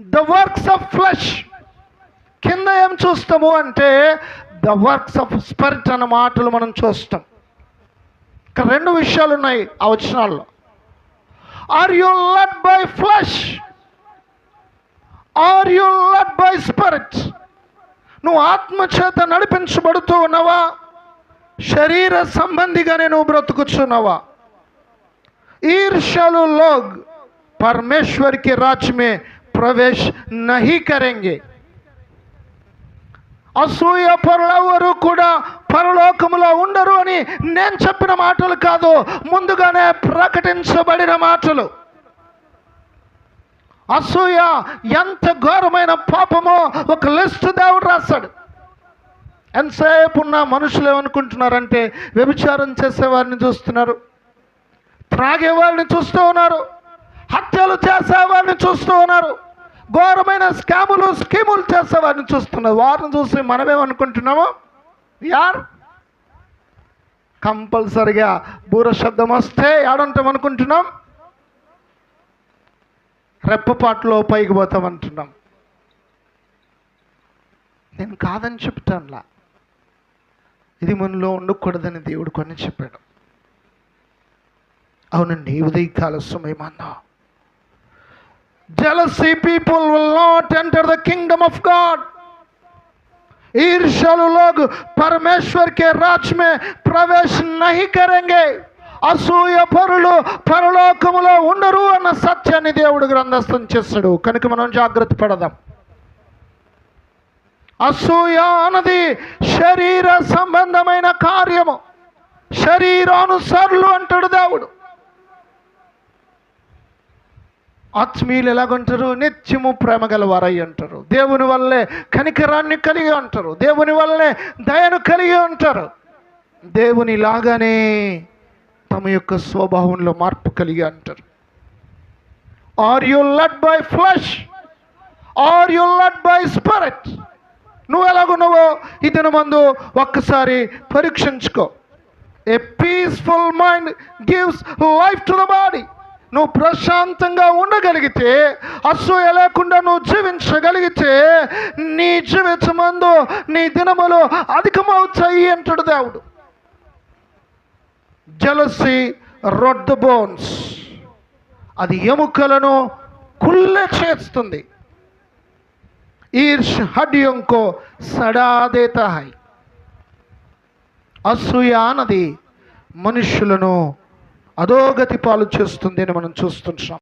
The works of flush కింద ఏం చూస్తాము అంటే ద వర్క్స్ ఆఫ్ స్పిరిట్ అన్న మాటలు మనం చూస్తాం. ఇక్కడ రెండు విషయాలు ఉన్నాయి ఆ వచనాల్లో. Are you led by flesh are you led by spirit నువ్వు ఆత్మచేత నడిపించబడుతూ ఉన్నావా? శరీర సంబంధిగానే నువ్వు బ్రతుకుచున్నావా? ఈర్షలు లోగ్. పరమేశ్వరికి కి మే प्रवेश नहीं करेंगे అసూయ పరులెవరు కూడా పరలోకములో ఉండరు అని నేను చెప్పిన మాటలు కాదు ముందుగానే ప్రకటించబడిన మాటలు అసూయ ఎంత ఘోరమైన పాపమో ఒక లిస్ట్ దేవుడు రాశాడు ఎంతసేపు ఉన్న మనుషులు ఏమనుకుంటున్నారంటే వ్యభిచారం చేసేవారిని చూస్తున్నారు త్రాగేవారిని చూస్తూ ఉన్నారు హత్యలు చేసేవారిని చూస్తూ ఉన్నారు ఘోరమైన స్కాములు స్కీములు చేసేవారిని చూస్తున్నారు వారిని చూసి మనమేమనుకుంటున్నాము యార్ కంపల్సరిగా బూర శబ్దం వస్తే ఏడంటాం అనుకుంటున్నాం. రెప్పపాట్లో పైకి పోతాం అంటున్నాం. నేను కాదని చెప్తానులా. ఇది మనలో ఉండకూడదని దేవుడు కొని చెప్పాడు. అవునండి ఉదయకాల అన్నా jealousy people will not enter the kingdom of God ईर्ष्यालु लोग परमेश्वर के राज में प्रवेश नहीं करेंगे అసూయ పరులు పరలోకములో ఉండరు అన్న సత్యాన్ని దేవుడు గ్రంథస్థం చేస్తాడు కనుక మనం జాగ్రత్త పడదాం అసూయ అన్నది శరీర సంబంధమైన కార్యము శరీరానుసారులు అంటాడు దేవుడు ఆత్మీయులు ఎలాగంటారు? నిత్యము ప్రేమ గలవారై అంటారు దేవుని వల్లే కనికరాన్ని కలిగి ఉంటారు. దేవుని వల్లే దయను కలిగి ఉంటారు. దేవుని లాగానే తమ యొక్క స్వభావంలో మార్పు కలిగి అంటారు are you led by flesh are you led by spirit నువ్వు ఎలాగున్నావో ఇతని మందు ఒక్కసారి పరీక్షించుకో. A peaceful mind gives life to the body నువ్వు ప్రశాంతంగా ఉండగలిగితే అసూయ లేకుండా నువ్వు జీవించగలిగితే నీ జీవితమందు నీ దినములు అధికమవుతాయి అంటాడు దేవుడు. జలసి రొడ్ బోన్స్ అది ఎముకలను కుళ్ళ చేస్తుంది. ఈర్ష హడ్యంకో సడా దేతా అసూయ అన్నది మనుషులను అధోగతి పాలు చేస్తుంది అని మనం చూస్తుంటాం.